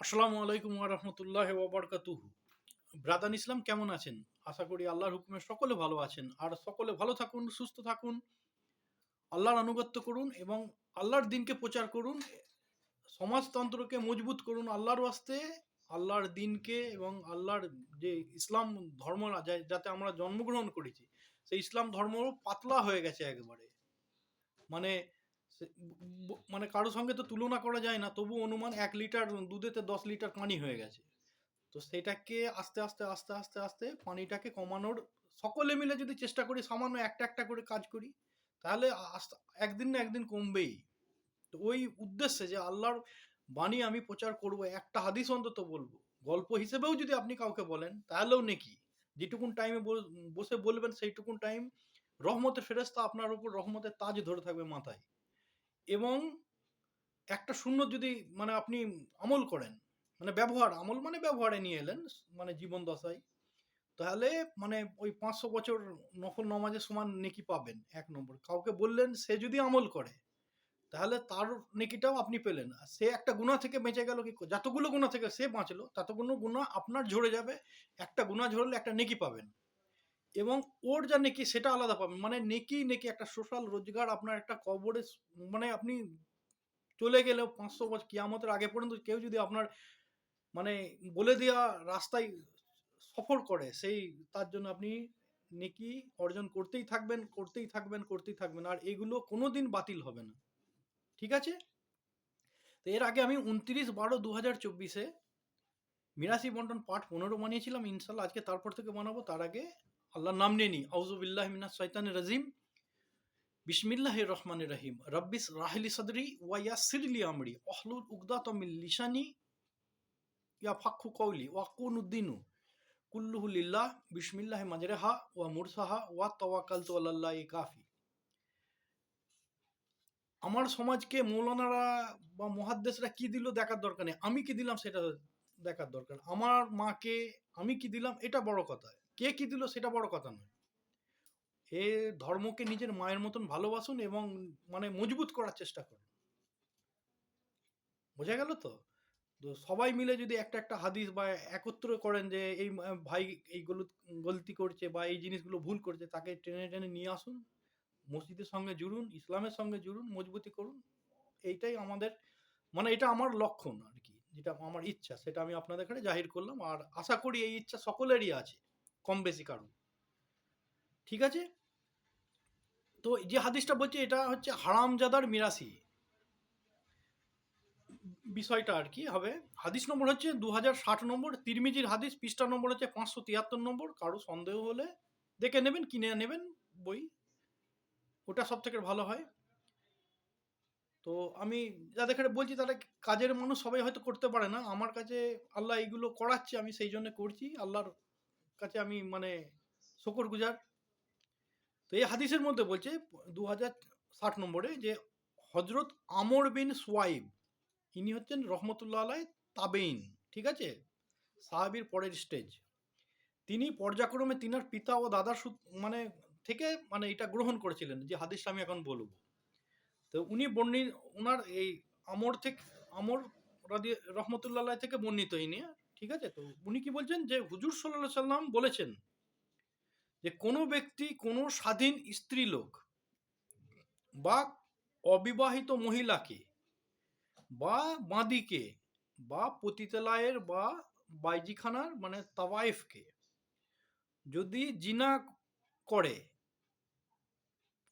আসসালামু আলাইকুম রহমতুল্লাহ ওবরকাতুহু ব্রাদান ইসলাম, কেমন আছেন? আশা করি আল্লাহর হুকুমে সকলে ভালো আছেন। আর সকলে ভালো থাকুন, সুস্থ থাকুন, আল্লাহর আনুগত্য করুন এবং আল্লাহর দিনকে প্রচার করুন, সমাজতন্ত্রকে মজবুত করুন আল্লাহর ওয়াস্তে, আল্লাহর দিনকে এবং আল্লাহর যে ইসলাম ধর্ম যাতে আমরা জন্মগ্রহণ করেছি, সেই ইসলাম ধর্ম পাতলা হয়ে গেছে একবারে। মানে মানে কারোর সঙ্গে তো তুলনা করা যায় না, তবু অনুমান এক লিটার দুধেতে দশ লিটার পানি হয়ে গেছে। তো সেটাকে আস্তে আস্তে আস্তে আস্তে আস্তে পানিটাকে কমানোর সকলে মিলে যদি চেষ্টা করি সামান্য একটা একটা করে কাজ করি, তাহলে একদিন না একদিন কমবেই। তো ওই উদ্দেশ্যে যে আল্লাহর বাণী আমি প্রচার করব, একটা হাদিস অন্তত বলব। গল্প হিসেবেও যদি আপনি কাউকে বলেন, তাহলেও নেকি? যেটুকুন টাইমে বসে বলবেন, সেইটুকুন টাইম রহমতের ফেরেস্তা আপনার উপর রহমতের তাজ ধরে থাকবে মাথায়। এবং একটা শূন্য যদি মানে আপনি আমল করেন মানে ব্যবহার, আমল মানে ব্যবহারে নিয়ে এলেন মানে জীবন দশায়, তাহলে মানে ওই পাঁচশো বছর নফল নমাজের সমান নেকি পাবেন এক নম্বর। কাউকে বললেন, সে যদি আমল করে, তাহলে তার নেকিটাও আপনি পেলেন। আর সে একটা গুণা থেকে বেঁচে গেল কি, যতগুলো গুণা থেকে সে বাঁচলো, ততগুলো গুণা আপনার ঝরে যাবে, একটা গুণা ঝরলে একটা নেকি পাবেন। এবং ওর যা নেকি, সেটা আলাদা পাবেন মানে নেকি নেকি একটা সোশ্যাল রোজগার আপনার একটা কবরে মানে আপনি চলে গেলেও পাঁচশো বছর, কিয়ামতের আগে পর্যন্ত কেউ যদি আপনার মানে বলে দেওয়া রাস্তায় সফর করে, সেই, তার জন্য আপনি নেকি অর্জন করতেই থাকবেন করতেই থাকবেন করতেই থাকবেন। আর এগুলো কোনো দিন বাতিল হবে না। ঠিক আছে? তো এর আগে আমি উনত্রিশ বারো দু হাজার চব্বিশে মিরাসি বন্টন পার্ট পনেরো বানিয়েছিলাম। ইনশাল্লাহ আজকে তারপর থেকে বানাবো, তার আগে আল্লাহর নাম নিয়ে নিই আউজুবিল্লাহ মিনাস শৈতানির রাজিম। বিসমিল্লাহ রহমান রহিম। রব্বিস রাহলি সদরি ওয়া ইয়াসিরলি আমরি। অহলুল উগদা তমিল লিসানি ইয়া ফাক্ষু কৌলি ওয়া কুনুদ্দিনু কুল্লুহু লিল্লাহ। বিসমিল্লাহ মাজরেহা ওয়া মুরসাহা ওয়া তাওয়াক্কালতু আলাল্লাহ কাফি। আমার সমাজকে মৌলানারা বা মহাদ্দেশরা কি দিল দেখার দরকার নেই। আমি কি দিলাম সেটা দেখার দরকার আমার মাকে আমি কি দিলাম? এটা বড় কথা। কে কি দিল সেটা বড় কথা নয়। এ ধর্মকে নিজের মায়ের মতন ভালোবাসুন এবং মানে মজবুত করার চেষ্টা করুন। বোঝা গেল তো? তো সবাই মিলে যদি একটা একটা হাদিস বা একত্র করেন যে এই ভাই এইগুলো গলতি করছে বা এই জিনিসগুলো ভুল করছে, তাকে টেনে টেনে নিয়ে আসুন, মসজিদের সঙ্গে জুড়ুন, ইসলামের সঙ্গে জুড়ুন, মজবুতি করুন। এইটাই আমাদের মানে এটা আমার লক্ষণ আর কি, যেটা আমার ইচ্ছা, সেটা আমি আপনাদের কাছে জাহির করলাম। আর আশা করি এই ইচ্ছা সকলেরই আছে। কম বেশি কারণ। ঠিক আছে? তো যে হাদিসটা বলছে, এটা হচ্ছে হারামজাদার মিরাসি বিষয়টা আর কি হবে। হাদিস নম্বর হচ্ছে দু হাজার ষাট নম্বর, তিরমিজির হাদিস, পৃষ্ঠা নম্বর হচ্ছে পাঁচশো তিয়াত্তর নম্বর। কারও সন্দেহ হলে দেখে নেবেন, কিনে নেবেন বই। ওটা সব থেকে ভালো হয়। তো আমি যাদের বলছি তারা কাজের মানুষ সবাই হয়তো করতে পারে না। আমার কাছে আল্লাহ এইগুলো করাচ্ছে, আমি সেই জন্য করছি। আল্লাহর কাছে আমি মানে শকর গুজার। তো এই হাদিসের মধ্যে বলছে দু হাজার ষাট নম্বরে যে হজরত আমর বিন সোয়াইব, ইনি হচ্ছেন রহমতুল্লাহ আলাই তাবেইন ঠিক আছে? সাহাবির পরের স্টেজ তিনি পর্যায়ক্রমে তিনার পিতা ও দাদার মানে থেকে মানে এটা গ্রহণ করেছিলেন, যে হাদিসটা আমি এখন বলব। তো উনি বর্ণি ওনার এই আমর থেকে, আমর রহমতুল্লাহ থেকে বর্ণিত ইনি। ঠিক আছে? তো উনি কি বলছেন যে, হুজুর সাল্লাহ সাল্লাম বলেছেন যে, কোনো ব্যক্তি, কোনো স্বাধীন স্ত্রী লোক বা অবিবাহিত মহিলাকে বা বাঁদিকে বা পতিতালয়ের বা বাইজিখানার মানে তাওয়াইফকে যদি জিনা করে,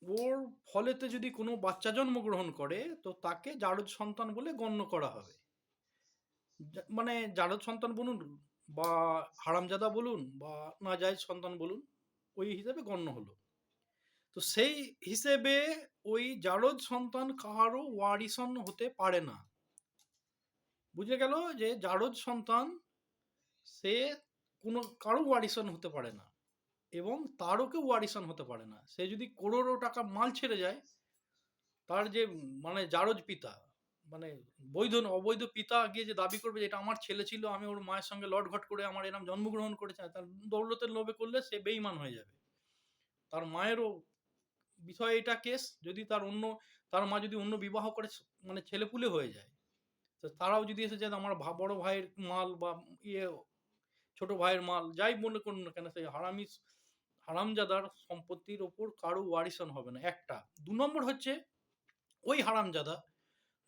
ওর ফলেতে যদি কোনো বাচ্চা জন্মগ্রহণ করে, তো তাকে জারদ সন্তান বলে গণ্য করা হবে। মানে জারদ সন্তান বলুন বা হারামজাদা বলুন বা নাজায়জ সন্তান বলুন, ওই হিসেবে গণ্য হলো। তো সেই হিসেবে ওই জারদ সন্তান কাহারও ওয়ারিসন হতে পারে না। বুঝে গেল যে জারদ সন্তান সে কোনো কারও ওয়ারিসন হতে পারে না এবং তারও কেউ ওয়ারিসন হতে পারে না। সে যদি করোড়ো টাকা মাল ছেড়ে যায়, তার যে মানে জারজ পিতা মানে বৈধ অবৈধ পিতা গিয়ে যে দাবি করবে যে এটা আমার ছেলে ছিল, আমি ওর মায়ের সঙ্গে লটঘট করে আমার এরম জন্মগ্রহণ করেছে তার দৌলতের লোভে করলে সে বেইমান হয়ে যাবে। তার মায়েরও বিষয় এটা কেস, যদি তার অন্য, তার মা যদি অন্য বিবাহ করে মানে ছেলেপুলে হয়ে যায়, তো তারাও যদি এসে যায় আমার বড় ভাইয়ের মাল বা ইয়ে ছোট ভাইয়ের মাল, যাই মনে করুন না কেন সেই হারামি, হারামজাদার সম্পত্তির ওপর কারও ওয়ারিশন হবে না। একটা। দু নম্বর হচ্ছে, ওই হারামজাদা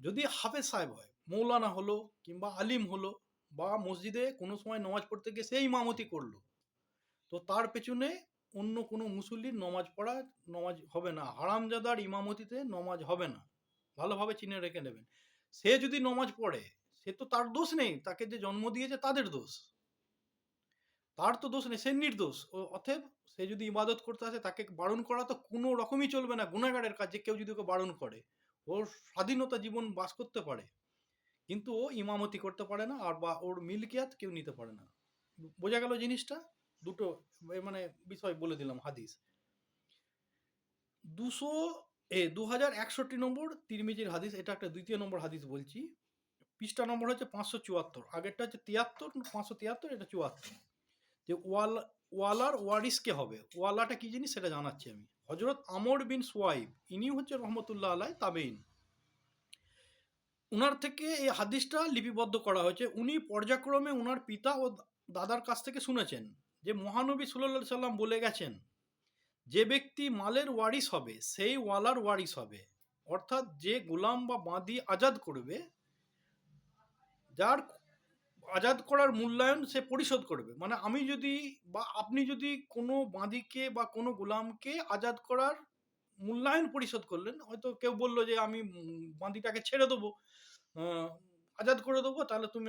যদি হাফেজ সাহেব হয়, মৌলানা হলো কিংবা আলিম হলো বা মসজিদে কোনো সময় নামাজ পড়তে গিয়ে সেই ইমামতি করল, তো তার পেছনে অন্য কোনো মুসল্লির নমাজ পড়া নমাজ হবে না। হারামজাদার ইমামতিতে নমাজ হবে না। ভালোভাবে চিনে রেখে নেবেন। সে যদি নমাজ পড়ে, সে তো তার দোষ নেই। তাকে যে জন্ম দিয়েছে তাদের দোষ। তার তো দোষ নেই, সে নির্দোষ। ও- সে যদি ইবাদত করতে আসে, তাকে বারণ করা তো কোনো রকমই চলবে না। গুণাগারের কাজ কেউ যদি ওকে বারণ করে। ওর স্বাধীনতা জীবন বাস করতে পারে। কিন্তু ও ইমামতি করতে পারে না আর বা ওর মিলকিয়াত কেউ নিতে পারে না। বোঝা গেল জিনিসটা? দুটো মানে বিষয় বলে দিলাম হাদিস। দুশো, এ দু হাজার একষট্টি নম্বর তিরমিজির হাদিস, এটা একটা দ্বিতীয় নম্বর হাদিস বলছি। পৃষ্ঠা নম্বর হচ্ছে পাঁচশো চুয়াত্তর। আগেরটা হচ্ছে তিয়াত্তর, পাঁচশো তিয়াত্তর, এটা চুয়াত্তর। যে ওয়াল, ওয়ালার ওয়ারিস কে হবে? ওয়ালাটা কি জিনিস? সেটা জানাচ্ছি আমি। হজরত আমর বিন সোয়াইব ইনি হচ্ছে রহমতুল্লাহ আলাই তাবেইন উনার থেকে এই হাদিসটা লিপিবদ্ধ করা হয়েছে। উনি পর্যায়ক্রমে উনার পিতা ও দাদার কাছ থেকে শুনেছেন যে মহানবী সুল্লাহ সাল্লাম বলে গেছেন, যে ব্যক্তি মালের ওয়ারিস হবে, সেই ওয়ালার ওয়ারিস হবে। অর্থাৎ যে গোলাম বা বাঁদি আজাদ করবে, যার আজাদ করার মূল্যায়ন সে পরিশোধ করবে। মানে আমি যদি বা আপনি যদি কোনো বাঁদিকে বা কোনো গোলামকে আজাদ করার মূল্যায়ন পরিশোধ করলেন হয়তো কেউ বলল যে আমি উম, বাঁদিটাকে ছেড়ে দেবো আজাদ করে দেবো তাহলে তুমি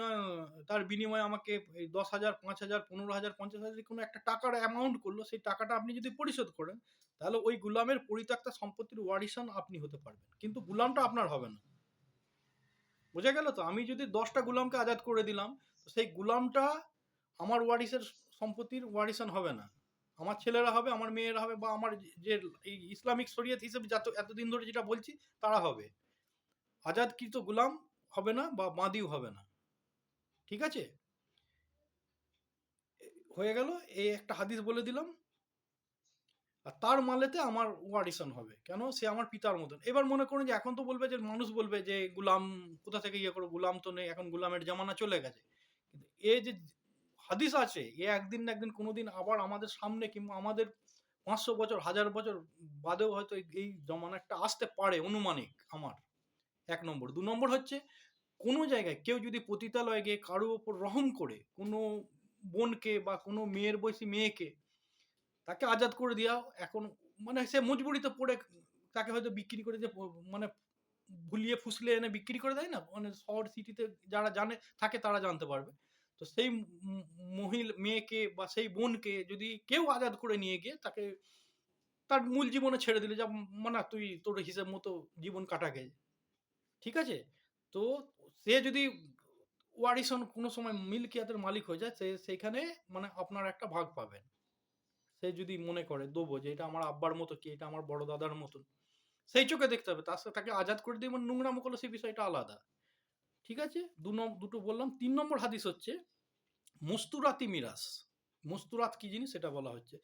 তার বিনিময়ে আমাকে দশ হাজার পাঁচ হাজার পনেরো হাজার পঞ্চাশ হাজার কোনো একটা টাকার অ্যামাউন্ট করল সেই টাকাটা আপনি যদি পরিশোধ করেন তাহলে ওই গুলামের পরিত্যক্তা সম্পত্তির ওয়ারিশন আপনি হতে পারবেন। কিন্তু গুলামটা আপনার হবে না। বোঝা গেল তো? আমি যদি দশটা গুলামকে আজাদ করে দিলাম, তো সেই গুলামটা আমার ওয়ারিসের সম্পত্তির ওয়ারিশন হবে না। আমার ছেলেরা হবে, আমার মেয়েরা হবে, বা আমার যে এই ইসলামিক শরিয়ত হিসেবে যত, এতদিন ধরে যেটা বলছি, তারা হবে। আজাদকৃত গুলাম হবে না, বা বাঁদিও হবে না। ঠিক আছে? হয়ে গেল, এই একটা হাদিস বলে দিলাম। আর তার মালেতে আমার ওয়ারিশন হবে। কেন? সে আমার পিতার মতন। এবার মনে করুন যে, এখন তো বলবে যে, মানুষ বলবে যে, গুলাম কোথা থেকে ইয়ে করো? গুলাম তো নেই, এখন গুলামের জামানা চলে গেছে। কিন্তু এ যে হাদিস আছে, এ একদিন না একদিন কোনোদিন আবার আমাদের সামনে কিংবা আমাদের পাঁচশো বছর, হাজার বছর বাদেও হয়তো এই- জমানাটা আসতে পারে অনুমানিক আমার। এক নম্বর। দু নম্বর হচ্ছে, কোনো জায়গায় কেউ যদি পতিতালয়ে গিয়ে কারও ওপর রহম করে কোনো বোনকে বা কোনো মেয়ের বয়সী মেয়েকে তাকে আজাদ করে দেওয়া এখন মানে সে মজবুরিতে পড়ে, তাকে হয়তো বিক্রি করে দিয়ে মানে ভুলিয়ে ফুসলে এনে বিক্রি করে দেয় না? মানে শহর সিটিতে যারা জানে, থাকে তারা জানতে পারবে। তো সেই মহিল, মেয়েকে বা সেই বোনকে যদি কেউ আজাদ করে নিয়ে গিয়ে তাকে তার মূল জীবনে ছেড়ে দিলে, যা মানে তুই তোর হিসেব মতো জীবন কাটাকে ঠিক আছে? তো সে যদি ওয়ারিশন কোনো সময় মিল্কিয়াতের মালিক হয়ে যায়, সে সেইখানে মানে আপনার একটা ভাগ পাবেন। সে যদি মনে করে, দেবো যে এটা আমার আব্বার মতো কি, এটা আমার বড় দাদার মতন? সেই চোখে দেখতে হবে। তার তাকে আজাদ করে দিয়ে নোংরামো করলে সেই বিষয়টা আলাদা। ঠিক আছে? দু দুটো বললাম। তিন নম্বর হাদিস হচ্ছে, মস্তুরাতি মিরাস। মস্তুরাত কি জিনিস? সেটা বলা হচ্ছে।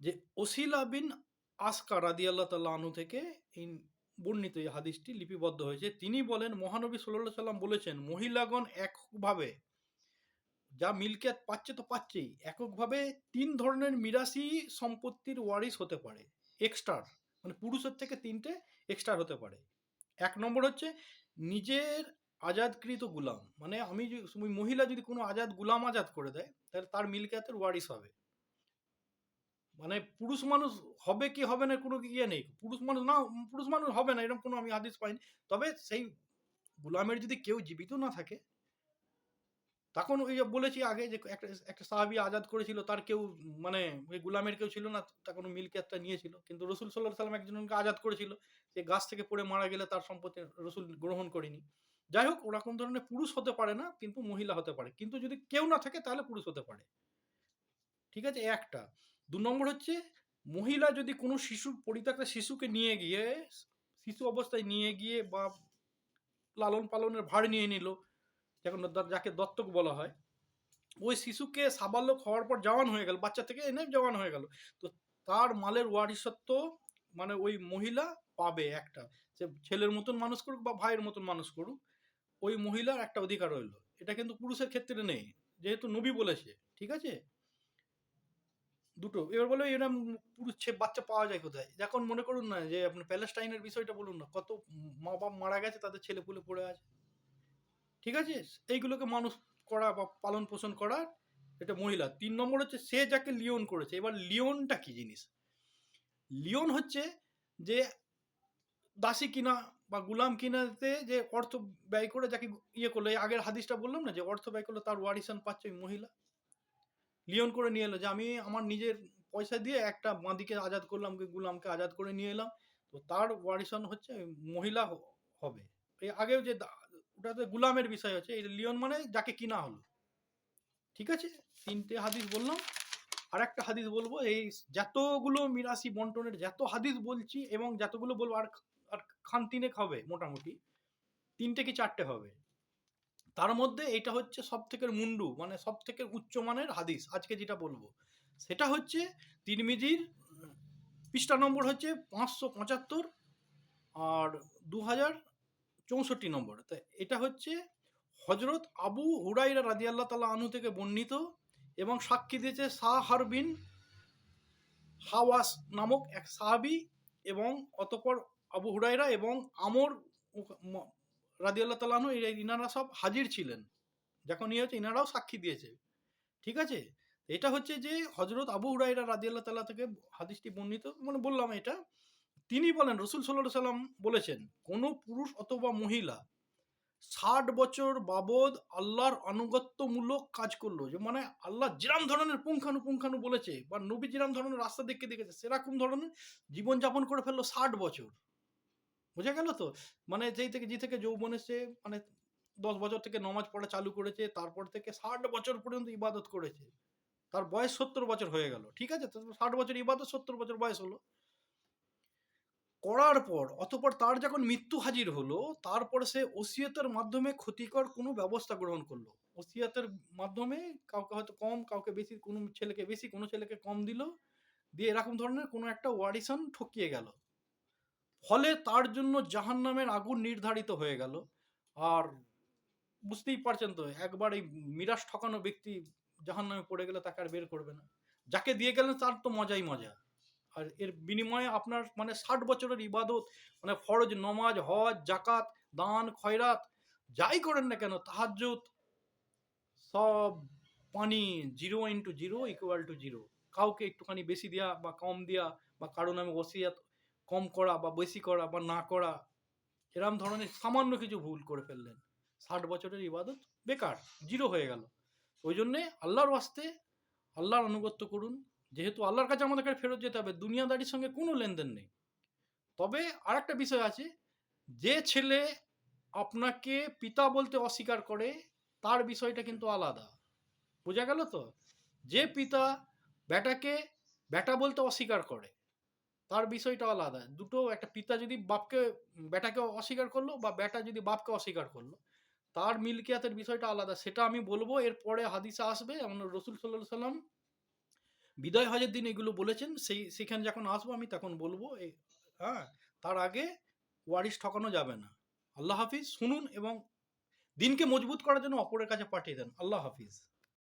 যে ওসিলা বিন আসকা রাদি আল্লাহ তাল্লাহ আনু থেকে এই বর্ণিত এই হাদিসটি লিপিবদ্ধ হয়েছে। তিনি বলেন, মহানবী সাল্লাহ সাল্লাম বলেছেন, মহিলাগণ এককভাবে যা মিল্কিয়াত পাচ্ছে তো পাচ্ছেই। এককভাবে তিন ধরনের মিরাসি সম্পত্তির ওয়ারিস হতে পারে এক্সট্রার মানে পুরুষের থেকে তিনটে এক্সট্রা হতে পারে। এক নম্বর হচ্ছে নিজের আজাদকৃত গুলাম মানে আমি মহিলা যদি কোনো আজাদ, গুলাম আজাদ করে দেয়, তাহলে তার মিল্কিয়াতের ওয়ারিস হবে। মানে পুরুষ মানুষ হবে কি হবে না কোনো ইয়ে নেই, পুরুষ মানুষ না, পুরুষ মানুষ হবে না, এরকম কোনো আমি হাদিস পাইনি। তবে সেই গুলামের যদি কেউ জীবিত না থাকে তখন ওই যে বলেছি আগে যে একটা একটা সাহাবি আজাদ করেছিল, তার কেউ মানে ওই গুলামের কেউ ছিল না, তখন মিল্কিয়াতটা নিয়েছিল। কিন্তু রসুল সাল্লাহ সাল্লাম একজনকে আজাদ করেছিল, যে গাছ থেকে পড়ে মারা গেলে তার সম্পত্তি রসুল গ্রহণ করেনি। যাই হোক, ওরকম ধরনের পুরুষ হতে পারে না, কিন্তু মহিলা হতে পারে। কিন্তু যদি কেউ না থাকে, তাহলে পুরুষ হতে পারে। ঠিক আছে, একটা। দু নম্বর হচ্ছে, মহিলা যদি কোনো শিশু, পরিত্যক্ত শিশুকে নিয়ে গিয়ে, শিশু অবস্থায় নিয়ে গিয়ে বা লালন পালনের ভার নিয়ে নিল যখন যাকে দত্তক বলা হয়, ওই শিশুকে সাবালক হওয়ার পর জওয়ান হয়ে গেল, বাচ্চা থেকে এনে জওয়ান হয়ে গেল। তো তার মালের ওয়ারিসত্ব মানে ওই মহিলা পাবে একটা। সে ছেলের মতন মানুষ করুক বা ভাইয়ের মতন মানুষ করুক, ওই মহিলার একটা অধিকার রইল। এটা কিন্তু পুরুষের ক্ষেত্রে নেই, যেহেতু নবী বলেছে, ঠিক আছে? দুটো। এবার বলে এরকম পুরুষ বাচ্চা পাওয়া যায় কোথায়? যখন মনে করুন না যে আপনি প্যালেস্টাইনের বিষয়টা বলুন না, কত মা বাপ মারা গেছে, তাদের ছেলে পুলে পড়ে আছে। ঠিক আছে? এইগুলোকে মানুষ করা বা পালন পোষণ করা এটা মহিলা। তিন নম্বর হচ্ছে সে যাকে লিওন করেছে। এবার লিওনটা কি জিনিস? লিওন হচ্ছে যে দাসী কিনা বা গুলাম কিনাতে যে অর্থ ব্যয় করে যাকে ইয়ে করল। আগের হাদিসটা বললাম না যে অর্থ ব্যয় করল, তার ওয়ারিসান পাচ্ছে ওই মহিলা। লিওন করে নিয়ে এলো যে আমি আমার নিজের পয়সা দিয়ে একটা বাঁদিকে আজাদ করলাম গুলামকে আজাদ করে নিয়ে এলাম। তো তার ওয়ারিসান হচ্ছে মহিলা হবে। এই আগেও যে দা- ওটাতে গুলামের বিষয় এই লিওন মানে যাকে কিনা হলো। ঠিক আছে? তিনটে হাদিস বললাম। আর একটা হাদিস বলব, এই যতগুলো মিরাসি বন্টনের, যত হাদিস বলছি এবং যতগুলো বলব, আর আর খান তিনেক হবে মোটামুটি। তিনটে কি চারটে হবে? তার মধ্যে এটা হচ্ছে সব থেকে মুন্ডু মানে সব থেকে উচ্চ মানের হাদিস, আজকে যেটা বলব। সেটা হচ্ছে তিরমিজির, পৃষ্ঠা নম্বর হচ্ছে পাঁচশো পঁচাত্তর আর দু হাজার চৌষট্টি নম্বর। তা এটা হচ্ছে হজরত আবু হুরাইরা রাদিয়াল্লাহ তালা আনু থেকে বর্ণিত এবং সাক্ষী দিয়েছে সাহার বিন হাওয়াস নামক এক সাহাবি এবং অতপর আবু হুরাইরা এবং আমর রাজি রাদিয়াল্লাহ তালাহু ইনারা সব হাজির ছিলেন। যখন ইয়ে হচ্ছে ইনারাও সাক্ষী দিয়েছে। ঠিক আছে? এটা হচ্ছে যে হজরত আবু হুরাইরা রাজি রাদিয়াল্লাহ তাল্লাহ থেকে হাদিসটি বর্ণিত। মানে বললাম এটা তিনি বলেন, রসুল সাল্লাহ সাল্লাম বলেছেন, কোনো পুরুষ অথবা মহিলা ষাট বছর বাবদ আল্লাহর আনুগত্যমূলক কাজ করল, যে মানে আল্লাহ যেরাম ধরনের পুঙ্খানুপুঙ্খানু বলেছে বা নবী যেরাম ধরনের রাস্তা দেখে দেখেছে, সেরকম ধরনের জীবনযাপন করে ফেলল ষাট বছর। বোঝা গেল তো? মানে যেই থেকে যে থেকে যৌবন এসে মানে দশ বছর থেকে নমাজ পড়া চালু করেছে, তারপর থেকে ষাট বছর পর্যন্ত ইবাদত করেছে। তার বয়স সত্তর বছর হয়ে গেল, ঠিক আছে? তো ষাট বছর ইবাদত, সত্তর বছর বয়স হলো। করার পর, অতপর তার যখন মৃত্যু হাজির হলো, তারপর সে ওসিয়তের মাধ্যমে ক্ষতিকর কোনো ব্যবস্থা গ্রহণ করল। ওসিয়তের মাধ্যমে কাউকে হয়তো কম, কাউকে বেশি, কোনো ছেলেকে বেশি, কোনো ছেলেকে কম দিল। দিয়ে এরকম ধরনের কোনো একটা ওয়ারিশন ঠকিয়ে গেল। ফলে তার জন্য জাহান্নামের আগুন নির্ধারিত হয়ে গেল। আর বুঝতেই পারছেন তো, একবার এই মিরাজ ঠকানো ব্যক্তি জাহান্নামে পড়ে গেলে তাকে আর বের করবে না। যাকে দিয়ে গেলেন তার তো মজাই মজা। আর এর বিনিময়ে আপনার মানে ষাট বছরের ইবাদত মানে ফরজ, নমাজ, হজ জাকাত দান, খয়রাত, যাই করেন না কেন, তাহাজ্জুদ, সব পানি zero into zero equal to zero. কাউকে একটুখানি বেশি দেওয়া বা কম দেওয়া বা কারও নামে ওসিয়াত কম করা বা বেশি করা বা না করা, এরম ধরনের সামান্য কিছু ভুল করে ফেললেন। ষাট বছরের ইবাদত বেকার, জিরো হয়ে গেল। ওই জন্যে আল্লাহর ওয়াস্তে আল্লাহর আনুগত্য করুন যেহেতু আল্লাহর কাছে আমাদেরকে ফেরত যেতে হবে, দুনিয়াদারির সঙ্গে কোনো লেনদেন নেই। তবে আর একটা বিষয় আছে, যে ছেলে আপনাকে পিতা বলতে অস্বীকার করে, তার বিষয়টা কিন্তু আলাদা। বোঝা গেল তো? যে পিতা বেটাকে বেটা বলতে অস্বীকার করে, তার বিষয়টা আলাদা। দুটো, একটা পিতা যদি বাপকে বেটাকে অস্বীকার করল বা বেটা যদি বাপকে অস্বীকার করল, তার মিলকিয়াতের বিষয়টা আলাদা। সেটা আমি বলব, এরপরে হাদিসা আসবে এমন রসুল সাল্লাহ সাল্লাম বিদায় হজের দিন এগুলো বলেছেন, সেই, সেখানে যখন আসব আমি তখন বলব হ্যাঁ তার আগে ওয়ারিশ ঠকানো যাবে না। আল্লাহ হাফিজ, শুনুন এবং দিনকে মজবুত করার জন্য অপরের কাছে পাঠিয়ে দেন। আল্লাহ হাফিজ।